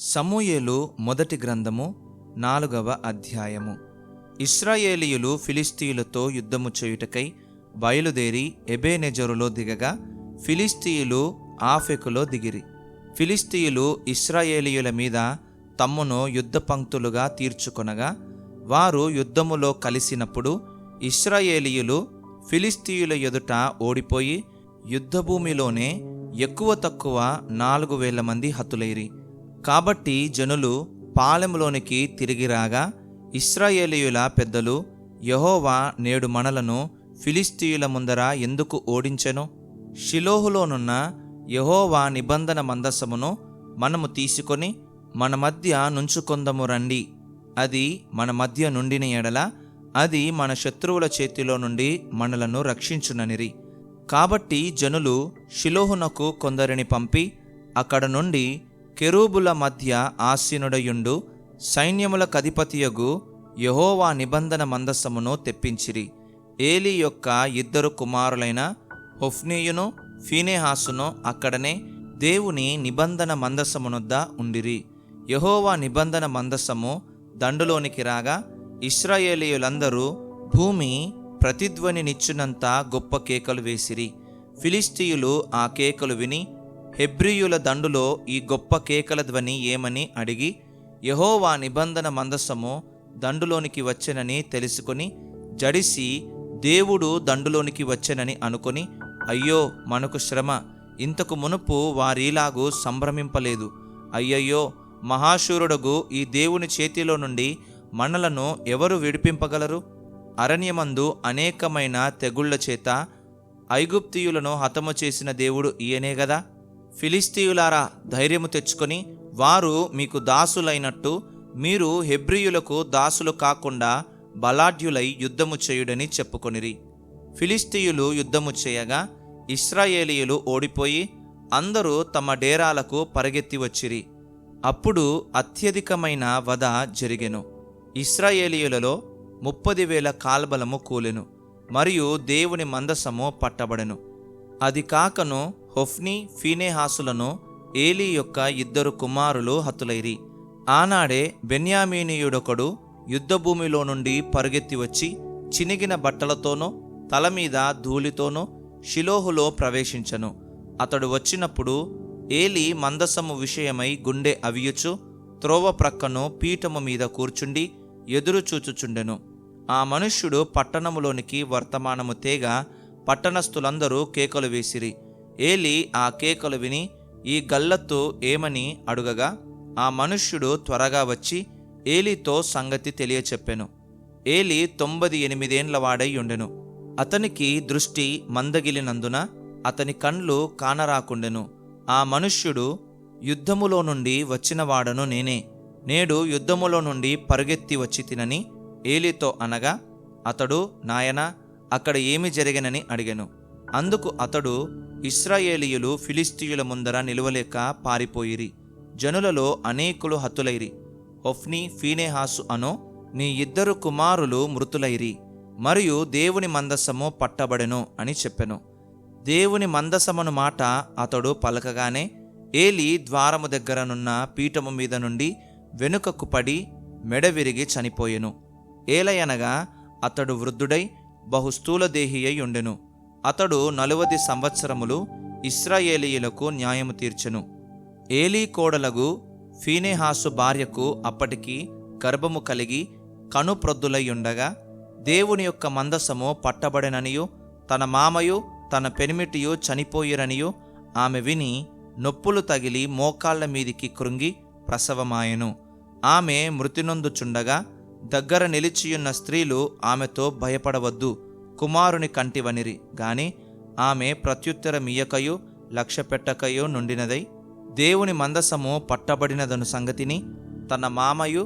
సమూయేలు మొదటి గ్రంథము నాలుగవ అధ్యాయము. ఇస్రాయేలీయులు ఫిలిస్తీయులతో యుద్ధము చేయుటకై బయలుదేరి ఎబేనెజరులో దిగగా ఫిలిస్తీయులు ఆఫెకులో దిగిరి. ఫిలిస్తీయులు ఇస్రాయేలీయుల మీద తమ్మును యుద్ధ పంక్తులుగా తీర్చుకొనగా వారు యుద్ధములో కలిసినప్పుడు ఇస్రాయేలీయులు ఫిలిస్తీయుల ఎదుట ఓడిపోయి యుద్ధభూమిలోనే ఎక్కువ తక్కువ నాలుగు వేల మంది హతులైరి. కాబట్టి జనులు పాలెంలోనికి తిరిగి రాగా ఇస్రాయేలీయుల పెద్దలు యహోవా నేడు మనలను ఫిలిస్తీయుల ముందర ఎందుకు ఓడించెను? షిలోహులోనున్న యహోవా నిబంధన మందసమును మనము తీసుకొని మన మధ్య నుంచుకొందము రండి. అది మన మధ్య నుండిన ఎడల అది మన శత్రువుల చేతిలో నుండి మనలను రక్షించుననిరి. కాబట్టి జనులు షిలోహునకు కొందరిని పంపి అక్కడ నుండి కెరూబుల మధ్య ఆసీనుడయుండు సైన్యముల కధిపతియగు యహోవా నిబంధన మందసమును తెప్పించిరి. ఏలి యొక్క ఇద్దరు కుమారులైన హొఫ్నీయును ఫీనేహాసును అక్కడనే దేవుని నిబంధన మందసమునొద్ద ఉండిరి. యహోవా నిబంధన మందసము దండులోనికి రాగా ఇస్రాయేలీయులందరూ భూమి ప్రతిధ్వనినిచ్చునంత గొప్ప కేకలు వేసిరి. ఫిలిస్తీయులు ఆ కేకలు విని హెబ్రియుల దండులో ఈ గొప్ప కేకల ధ్వని ఏమని అడిగి యహోవా నిబంధన మందసము దండులోనికి వచ్చెనని తెలుసుకొని జడిసి దేవుడు దండులోనికి వచ్చెనని అనుకొని అయ్యో మనకు శ్రమ ఇంతకు మునుపు వారీలాగు సంభ్రమింపలేదు. అయ్యయ్యో మహాశూరుడగు ఈ దేవుని చేతిలో నుండి మనలను ఎవరు విడిపింపగలరు? అరణ్యమందు అనేకమైన తెగుళ్ళ చేత ఐగుప్తీయులను హతము చేసిన దేవుడు ఈయనే గదా? ఫిలిస్తీయులారా ధైర్యము తెచ్చుకొని వారు మీకు దాసులైనట్టు మీరు హెబ్రియులకు దాసులు కాకుండా బలాఢ్యులై యుద్ధము చేయుడని చెప్పుకొనిరి. ఫిలిస్తీయులు యుద్ధము చేయగా ఇస్రాయేలీయులు ఓడిపోయి అందరూ తమ డేరాలకు పరిగెత్తి వచ్చిరి. అప్పుడు అత్యధికమైన వధ జరిగెను. ఇస్రాయేలీయులలో ముప్పది వేల కాల్బలము కూలెను. మరియు దేవుని మందసము పట్టబడెను. అది కాకను హొఫ్ని ఫీనేహాసులను ఏలీ యొక్క ఇద్దరు కుమారులు హతులైరి ఆనాడే బెన్యామీనీయుడొకడు యుద్ధభూమిలో నుండి పరుగెత్తి వచ్చి చినిగిన బట్టలతోనో తల మీద షిలోహులో ప్రవేశించను. అతడు వచ్చినప్పుడు ఏలి మందసము విషయమై గుండె అవియుచు త్రోవ ప్రక్కను పీఠము మీద కూర్చుండి ఎదురు చూచుచుండెను. ఆ మనుష్యుడు పట్టణములోనికి వర్తమానము తేగ పట్టణస్థులందరూ కేకలు వేసిరి. ఏలి ఆ కేకలు విని ఈ గల్లత్తు ఏమని? అడుగగా ఆ మనుష్యుడు త్వరగా వచ్చి ఏలితో సంగతి తెలియచెప్పెను. ఏలి తొంభది ఎనిమిదేండ్ల వాడై ఉండెను అతనికి దృష్టి మందగిలినందున అతని కండ్లు కానరాకుండెను. ఆ మనుష్యుడు యుద్ధములో నుండి వచ్చినవాడను నేనే. నేడు యుద్ధములో నుండి పరుగెత్తి వచ్చి తినని ఏలితో అనగా అతడు నాయనా అక్కడ ఏమి జరిగినని అడిగెను. అందుకు అతడు ఇస్రాయేలీయులు ఫిలిస్తీయుల ముందర నిలువలేక పారిపోయిరి. జనులలో అనేకులు హతులైరి ఒఫ్ని ఫీనేహాసు అను నీ ఇద్దరు కుమారులు మృతులైరి. మరియు దేవుని మందసము పట్టబడెను అని చెప్పెను. దేవుని మందసమును మాట అతడు పలకగానే ఏలి ద్వారము దగ్గరనున్న పీఠము మీద నుండి వెనుకకు పడి మెడ విరిగి చనిపోయెను. ఏలయనగా అతడు వృద్ధుడై బహుస్థూలదేహి అయి ఉండెను. అతడు నలువది సంవత్సరములు ఇస్రాయేలీయులకు న్యాయము తీర్చెను. ఏలీ కోడలగు ఫీనేహాసు భార్యకు అప్పటికి గర్భము కలిగి కనుప్రొద్దులయ్యుండగా దేవుని యొక్క మందసము పట్టబడననియు తన మామయు తన పెనిమిటియు చనిపోయిరనియు ఆమె విని నొప్పులు తగిలి మోకాళ్ళ మీదికి కృంగి ప్రసవమాయెను. ఆమె మృతినొందుచుండగా దగ్గర నిలిచియున్న స్త్రీలు ఆమెతో భయపడవద్దు. కుమారుని కంటివనిరి గాని ఆమె ప్రత్యుత్తరమియ్యకయు లక్ష్యపెట్టకయో నుండినదై దేవుని మందసము పట్టబడినదను సంగతిని తన మామయు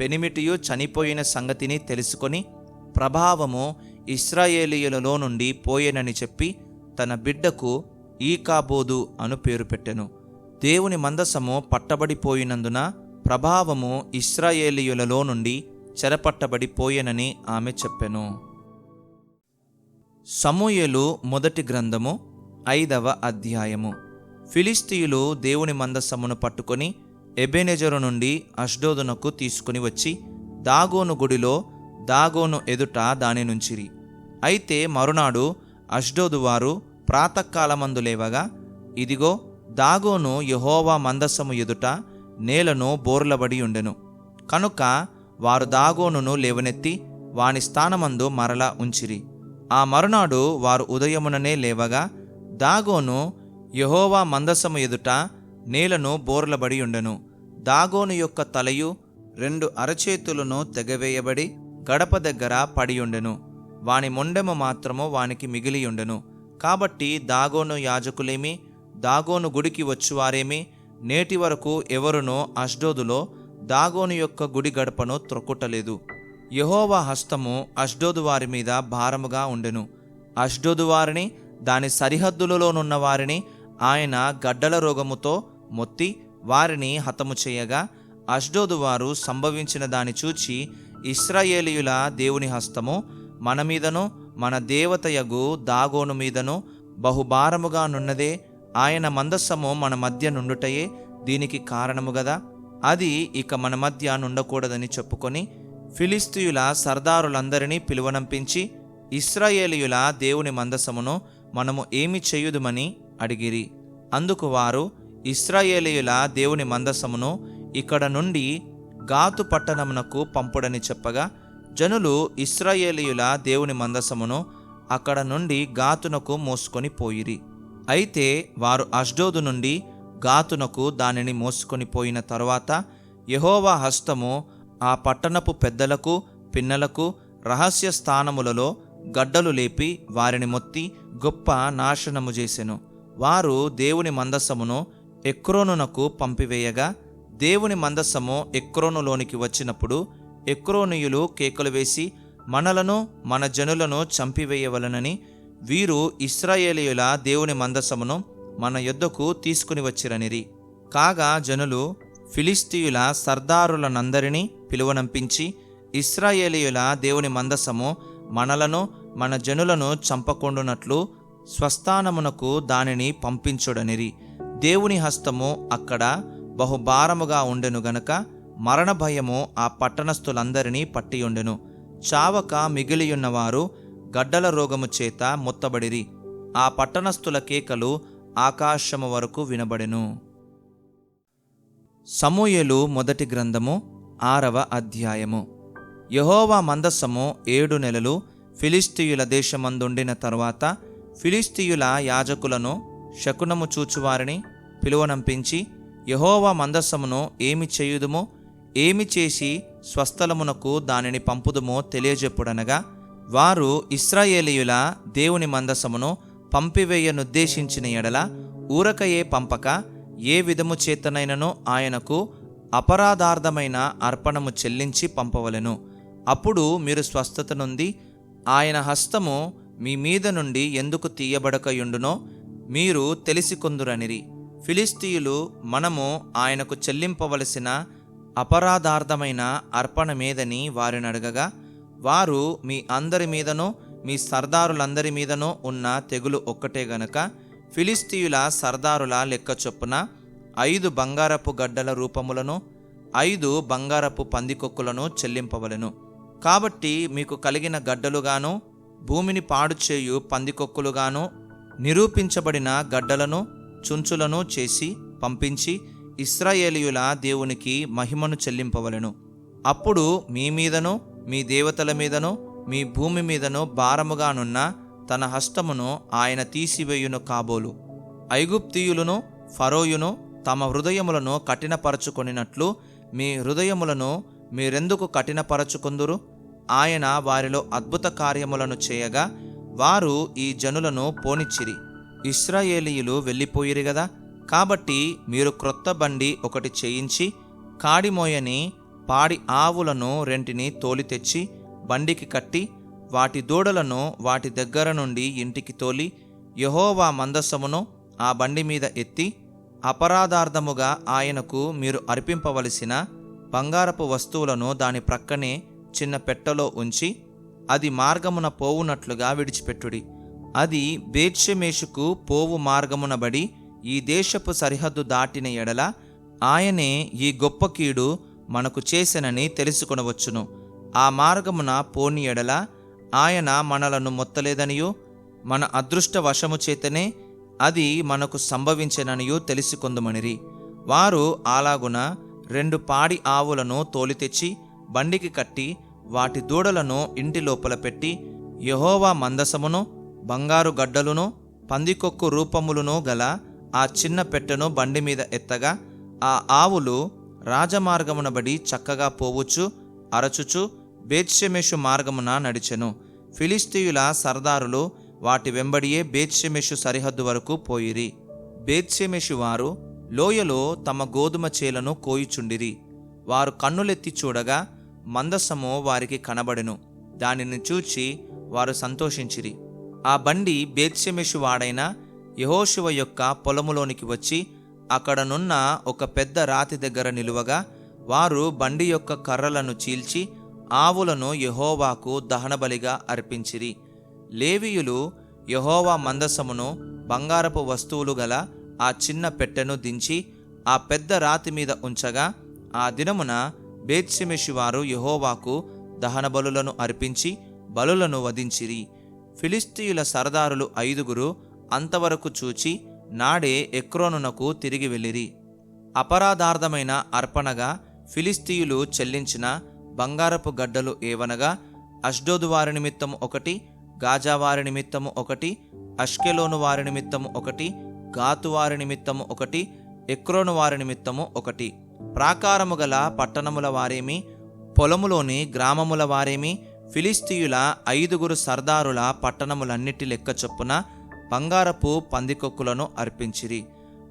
పెనిమిటియు చనిపోయిన సంగతిని తెలుసుకొని ప్రభావము ఇస్రాయేలీయులలో నుండి పోయేనని చెప్పి తన బిడ్డకు ఈకాబోదు అను పేరు పెట్టెను. దేవుని మందసము పట్టబడిపోయినందున ప్రభావము ఇస్రాయేలీయులలో నుండి చెరపట్టబడిపోయేనని ఆమె చెప్పెను. సమూయలు మొదటి గ్రంథము ఐదవ అధ్యాయము. ఫిలిస్తీయులు దేవుని మందసమును పట్టుకొని ఎబెనెజరు నుండి అష్డోదునకు తీసుకుని వచ్చి దాగోను గుడిలో దాగోను ఎదుట దాని నుంచిరి. అయితే మరునాడు అష్డోదు వారు ప్రాతకాలమందు లేవగా ఇదిగో దాగోను యహోవా మందసము ఎదుట నేలను బోర్లబడి ఉండెను. కనుక వారు దాగోనును లేవనెత్తి వాని స్థానమందు మరలా ఉంచిరి. ఆ మరునాడు వారు ఉదయముననే లేవగా దాగోను యహోవా మందసము ఎదుట నేలను బోర్లబడి ఉండెను. దాగోను యొక్క తలయు రెండు అరచేతులను తెగవేయబడి గడప దగ్గర పడియుండెను వాని మొండెము మాత్రము వానికి మిగిలియుండెను కాబట్టి దాగోను యాజకులేమి దాగోను గుడికి వచ్చువారేమి నేటి వరకు ఎవరునో అష్డోదులో దాగోను యొక్క గుడి గడపను త్రొక్కుటలేదు. యహోవా హస్తము అష్డోదు వారి మీద భారముగా ఉండెను. అష్డోదు వారిని దాని సరిహద్దులలోనున్న వారిని ఆయన గడ్డల రోగముతో మొత్తి వారిని హతము చేయగా అష్డోదు వారు సంభవించిన దాని చూచి ఇస్రాయేలీయుల దేవుని హస్తము మన మీదను మన దేవతయగు దాగోను మీదను బహుభారముగా నున్నదే ఆయన మందస్సము మన మధ్య నుండుటయే దీనికి కారణము గదా? అది ఇక మన మధ్య నుండకూడదని చెప్పుకొని ఫిలిస్తీయుల సర్దారులందరినీ పిలువనంపించి ఇస్రాయేలీయుల దేవుని మందసమును మనము ఏమి చేయుదుమని అడిగిరి. అందుకు వారు ఇస్రాయేలీయుల దేవుని మందసమును ఇక్కడ నుండి గాతు పట్టణమునకు పంపుడని చెప్పగా జనులు ఇస్రాయేలీయుల దేవుని మందసమును అక్కడ నుండి గాతునకు మోసుకొని పోయిరి. అయితే వారు అష్డోదు నుండి గాతునకు దానిని మోసుకొని పోయిన తరువాత యహోవా హస్తము ఆ పట్టణపు పెద్దలకు పిన్నలకు రహస్య స్థానములలో గడ్డలు లేపి వారిని మొత్తి గొప్ప నాశనము చేసెను. వారు దేవుని మందసమును ఎక్రోనునకు పంపివేయగా దేవుని మందసము ఎక్రోనులోనికి వచ్చినప్పుడు ఎక్రోనియులు కేకలు వేసి మనలను మన జనులను చంపివేయవలనని వీరు ఇస్రాయేలీయుల దేవుని మందసమును మన యొద్దకు తీసుకుని వచ్చిరనిరి. కాగా జనులు ఫిలిస్తీయుల సర్దారులనందరినీ పిలువనంపించి ఇస్రాయేలీయుల దేవుని మందసము మనలను మన జనులను చంపకుండునట్లు స్వస్థానమునకు దానిని పంపించుడనిరి. దేవుని హస్తము అక్కడ బహుభారముగా ఉండెను గనక మరణ భయము ఆ పట్టణస్థులందరినీ పట్టియుండెను. చావక మిగిలియున్నవారు గడ్డల రోగము చేత మొత్తబడిరి. ఆ పట్టణస్థుల కేకలు ఆకాశము వరకు వినబడెను. సమూయలు మొదటి గ్రంథము ఆరవ అధ్యాయము. యహోవా మందస్సము ఏడు నెలలు ఫిలిస్తీయుల దేశమందుండిన తరువాత ఫిలిస్తీయుల యాజకులను శకునము చూచువారిని పిలువనంపించి యహోవా మందస్సమును ఏమి చేయుదుమో ఏమి చేసి స్వస్థలమునకు దానిని పంపుదుమో తెలియజెప్పుడనగా వారు ఇస్రాయేలీయుల దేవుని మందసమును పంపివేయనుద్దేశించిన ఎడల ఊరకయే పంపక ఏ విధము చేతనైనను ఆయనకు అపరాధార్థమైన అర్పణము చెల్లించి పంపవలెను. అప్పుడు మీరు స్వస్థత నుండి ఆయన హస్తము మీ మీద నుండి ఎందుకు తీయబడకయుండునో మీరు తెలిసికొందురనిరి. ఫిలిస్తీయులు మనము ఆయనకు చెల్లింపవలసిన అపరాధార్థమైన అర్పణమేదని వారిని అడగగా వారు మీ అందరి మీదనో మీ సర్దారులందరి మీదనో ఉన్న తెగులు ఒక్కటే గనక ఫిలిస్తీయుల సర్దారుల లెక్క చొప్పున ఐదు బంగారపు గడ్డల రూపములను ఐదు బంగారపు పందికొక్కులను చెల్లింపవలెను. కాబట్టి మీకు కలిగిన గడ్డలుగాను భూమిని పాడు చేయు పందికొక్కులుగాను నిరూపించబడిన గడ్డలను చుంచులను చేసి పంపించి ఇస్రాయేలీయుల దేవునికి మహిమను చెల్లింపవలెను. అప్పుడు మీ మీదను మీ దేవతల మీదను మీ భూమి మీదను భారముగానున్న తన హస్తమును ఆయన తీసివేయును కాబోలు. ఐగుప్తియులను ఫరోయును తమ హృదయములను కఠినపరచుకొనినట్లు మీ హృదయములను మీరెందుకు కఠినపరచుకుందురు? ఆయన వారిలో అద్భుత కార్యములను చేయగా వారు ఈ జనులను పోనిచ్చిరి. ఇస్రాయేలీయులు వెళ్ళిపోయిరి గదా? కాబట్టి మీరు క్రొత్త బండి ఒకటి చేయించి కాడిమోయని పాడి ఆవులను రెంటిని తోలి తెచ్చి బండికి కట్టి వాటి దూడలను వాటి దగ్గర నుండి ఇంటికి తోలి యహోవా మందస్సమును ఆ బండి మీద ఎత్తి అపరాధార్థముగా ఆయనకు మీరు అర్పింపవలసిన బంగారపు వస్తువులను దాని ప్రక్కనే చిన్న పెట్టెలో ఉంచి అది మార్గమున పోవునట్లుగా విడిచిపెట్టుడి. అది బేర్షమేషుకు పోవు మార్గమున బడి ఈ దేశపు సరిహద్దు దాటిన ఎడల ఆయనే ఈ గొప్ప కీడు మనకు చేసెనని తెలుసుకొనవచ్చును. ఆ మార్గమున పోని ఎడల ఆయన మనలను మొత్తలేదనియో మన అదృష్ట వశము చేతనే అది మనకు సంభవించననియో తెలుసుకొందుమనిరి. వారు అలాగున రెండు పాడి ఆవులను తోలి తెచ్చి బండికి కట్టి వాటి దూడలను ఇంటి లోపల పెట్టి యహోవా మందసమును బంగారు గడ్డలును పందికొక్కు రూపములను గల ఆ చిన్న పెట్టెను బండి మీద ఎత్తగా ఆ ఆవులు రాజమార్గమునబడి చక్కగా పోవచ్చు అరచుచు బేత్షెమెషు మార్గమున నడిచెను. ఫిలిస్తీయుల సర్దారులు వాటి వెంబడియే బేత్షెమెషు సరిహద్దు వరకు పోయిరి. బేత్షెమెషు వారు లోయలో తమ గోధుమ చేలను కోయుచుండిరి. వారు కన్నులెత్తి చూడగా మందసము వారికి కనబడెను. దానిని చూచి వారు సంతోషించిరి. ఆ బండి బేత్షెమెషు వాడైన యహోశివ యొక్క పొలములోనికి వచ్చి అక్కడనున్న ఒక పెద్ద రాతి దగ్గర నిలువగా వారు బండి యొక్క కర్రలను చీల్చి ఆవులను యహోవాకు దహనబలిగా అర్పించిరి. లేవీయులు యహోవా మందసమును బంగారపు వస్తువులు గల ఆ చిన్న పెట్టెను దించి ఆ పెద్ద రాతి మీద ఉంచగా ఆ దినమున బేత్షెమెషు వారు యహోవాకు దహన బలులను అర్పించి బలులను వధించిరి. ఫిలిస్తీయుల సరదారులు ఐదుగురు అంతవరకు చూచి నాడే ఎక్రోనునకు తిరిగి వెళ్ళిరి. అపరాధార్థమైన అర్పణగా ఫిలిస్తీయులు చెల్లించిన బంగారపు గడ్డలు ఏవనగా అష్డోదు వారి నిమిత్తము ఒకటి గాజా వారి నిమిత్తము ఒకటి అష్కెలోను వారి నిమిత్తము ఒకటి గాతు వారి నిమిత్తము ఒకటి ఎక్రోను వారి నిమిత్తము ఒకటి. ప్రాకారము గల పట్టణముల వారేమి పొలములోని గ్రామముల వారేమి ఫిలిస్తీయుల ఐదుగురు సర్దారుల పట్టణములన్నిటి లెక్క చొప్పున బంగారపు పందికొక్కులను అర్పించిరి.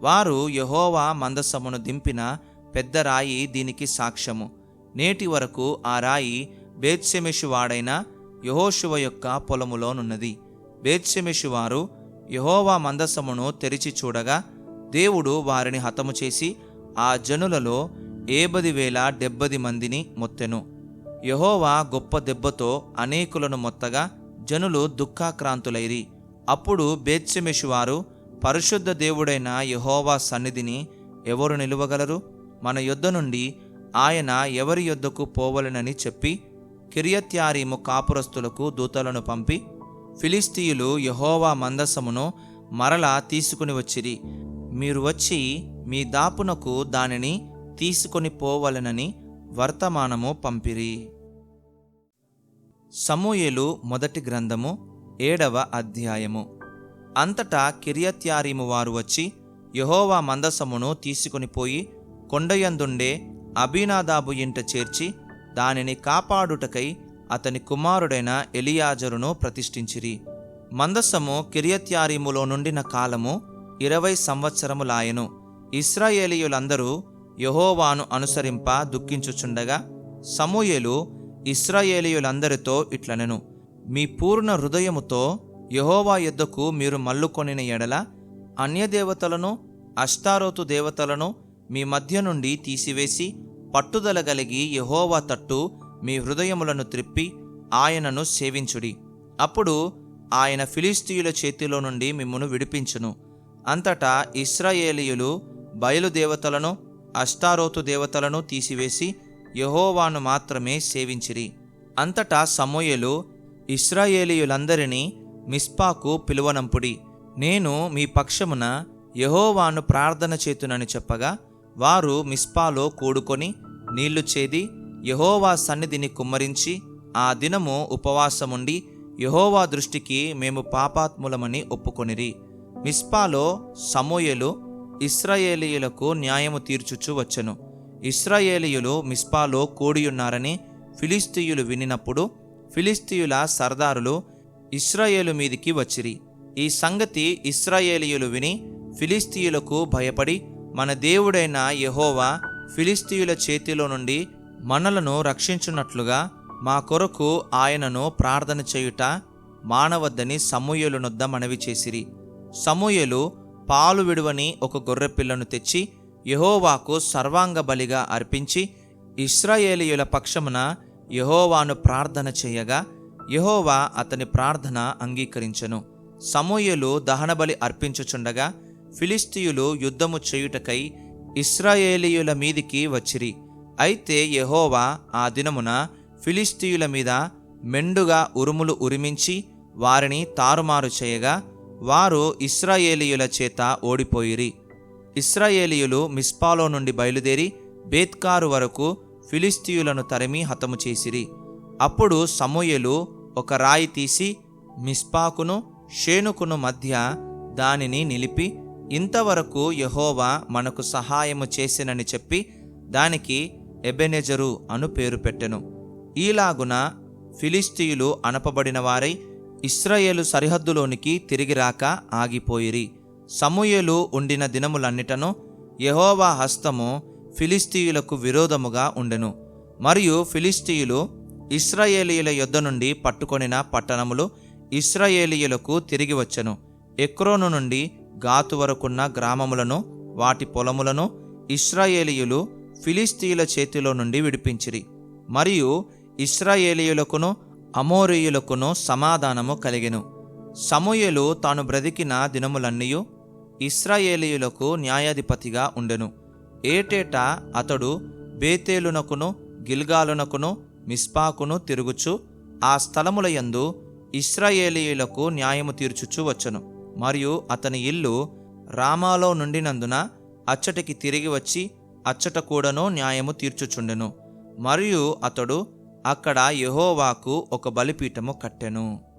వారు యహోవా మందసమును దింపిన పెద్ద రాయి దీనికి సాక్ష్యము. నేటి వరకు ఆ రాయి బేత్సెమెషు వాడైన యహోశివ యొక్క పొలములోనున్నది. బేత్సెమెషు వారు యహోవా మందసమును తెరిచి చూడగా దేవుడు వారిని హతము చేసి ఆ జనులలో ఏబది వేల డెబ్బది మందిని మొత్తెను. యహోవా గొప్ప దెబ్బతో అనేకులను మొత్తగా జనులు దుఃఖాక్రాంతులైరి. అప్పుడు బేత్సెమెషు వారు పరిశుద్ధ దేవుడైన యహోవా సన్నిధిని ఎవరు నిలువగలరు? మన యొద్ద నుండి ఆయన ఎవరి యొద్దకు పోవలెనని చెప్పి కిరియత్యారీము కాపురస్తులకు దూతలను పంపి ఫిలిస్తీయులు యహోవా మందసమును మరలా తీసుకుని వచ్చిరి. మీరు వచ్చి మీ దాపునకు దానిని తీసుకొని పోవలెనని వర్తమానము పంపిరి. సమూయేలు మొదటి గ్రంథము ఏడవ అధ్యాయము. అంతటా కిరియత్యారీము వారు వచ్చి యహోవా మందసమును తీసుకొని పోయి కొండయందుండే అబీనాదాబు ఇంట చేర్చి దానిని కాపాడుటకై అతని కుమారుడైన ఎలియాజరును ప్రతిష్ఠించిరి. మందసము కిరియత్యారీములో నుండిన కాలము ఇరవై సంవత్సరములాయను. ఇస్రాయేలీయులందరూ యహోవాను అనుసరింప దుఃఖించుచుండగా సమూయేలు ఇస్రాయేలీయులందరితో ఇట్లనెను. మీ పూర్ణ హృదయముతో యహోవా యుద్ధకు మీరు మల్లుకొనిన ఎడల అన్యదేవతలను అష్టారోతు దేవతలను మీ మధ్య నుండి తీసివేసి పట్టుదల కలిగి యహోవా తట్టు మీ హృదయములను త్రిప్పి ఆయనను సేవించుడి. అప్పుడు ఆయన ఫిలిస్తీయుల చేతిలో నుండి మిమ్మును విడిపించును. అంతటా ఇస్రాయేలీయులు బయలుదేవతలను అష్టారోతు దేవతలను తీసివేసి యహోవాను మాత్రమే సేవించిరి. అంతటా సమూయలు ఇస్రాయేలీయులందరినీ మిస్పాకు పిలువనంపుడి. నేను మీ పక్షమున యహోవాను ప్రార్థన చేతునని చెప్పగా వారు మిస్పాలో కూడుకొని నీళ్ళు చేది యహోవా సన్నిధిని కుమ్మరించి ఆ దినము ఉపవాసముండి యహోవా దృష్టికి మేము పాపాత్ములమని ఒప్పుకొనిరి. మిస్పాలో సమూయేలు ఇస్రాయేలీయులకు న్యాయము తీర్చుచు వచ్చెను. ఇస్రాయేలీయులు మిస్పాలో కూడియున్నారని ఫిలిస్తీయులు వినినప్పుడు ఫిలిస్తీయుల సర్దారులు ఇస్రాయేలు మీదికి వచ్చిరి. ఈ సంగతి ఇస్రాయేలీయులు విని ఫిలిస్తీయులకు భయపడి మన దేవుడైన యహోవా ఫిలిస్తీయుల చేతిలో నుండి మనలను రక్షించున్నట్లుగా మా కొరకు ఆయనను ప్రార్థన చేయుట మానవద్దని సమూయేలు నొద్ద మనవి చేసిరి. సమూయలు పాలు విడువని ఒక గొర్రెపిల్లను తెచ్చి యహోవాకు సర్వాంగ బలిగా అర్పించి ఇస్రాయేలీయుల పక్షమున యహోవాను ప్రార్థన చేయగా యహోవా అతని ప్రార్థన అంగీకరించెను. సమూయలు దహనబలి అర్పించుచుండగా ఫిలిస్తీయులు యుద్ధము చేయుటకై ఇస్రాయేలీయుల మీదికి వచ్చిరి. అయితే యహోవా ఆ దినమున ఫిలిస్తీయుల మీద మెండుగా ఉరుములు ఉరిమించి వారిని తారుమారు చేయగా వారు ఇస్రాయేలీయుల చేత ఓడిపోయిరి. ఇస్రాయేలీయులు మిస్పాలో నుండి బయలుదేరి బేత్కారు వరకు ఫిలిస్తీయులను తరిమి హతము చేసిరి. అప్పుడు సమూయలు ఒక రాయి తీసి మిస్పాకును షేనుకును మధ్య దానిని నిలిపి ఇంతవరకు యహోవా మనకు సహాయము చేసినని చెప్పి దానికి ఎబెనెజరు అను పేరు పెట్టెను. ఈలాగున ఫిలిస్తీయులు అనపబడిన వారై ఇస్రాయేలు సరిహద్దులోనికి తిరిగి రాక ఆగిపోయిరి. సమూయేలు ఉండిన దినములన్నిటను యహోవా హస్తము ఫిలిస్తీయులకు విరోధముగా ఉండెను. మరియు ఫిలిస్తీయులు ఇస్రాయేలీయుల యొద్ద నుండి పట్టుకొనిన పట్టణములు ఇస్రాయేలీయులకు తిరిగి వచ్చెను. ఎక్రోను నుండి గాతు వరకున్న గ్రామములను వాటి పొలములను ఇస్రాయేలీయులు ఫిలిస్తీయుల చేతిలో నుండి విడిపించిరి. మరియు ఇస్రాయేలీయులకును అమోరీయులకును సమాధానము కలిగెను. సమూయలు తాను బ్రతికిన దినములన్నీయు ఇస్రాయేలీయులకు న్యాయాధిపతిగా ఉండెను. ఏటేటా అతడు బేతేలునకును గిల్గాలునకును మిస్పాకును తిరుగుచు ఆ స్థలముల యందు ఇస్రాయేలీయులకు న్యాయము తీర్చుచు వచ్చను. మరియు అతని ఇల్లు రామాలో నుండినందున అచ్చటికి తిరిగి వచ్చి అచ్చట కూడాను న్యాయము తీర్చుచుండెను. మరియు అతడు అక్కడ యెహోవాకు ఒక బలిపీఠము కట్టెను.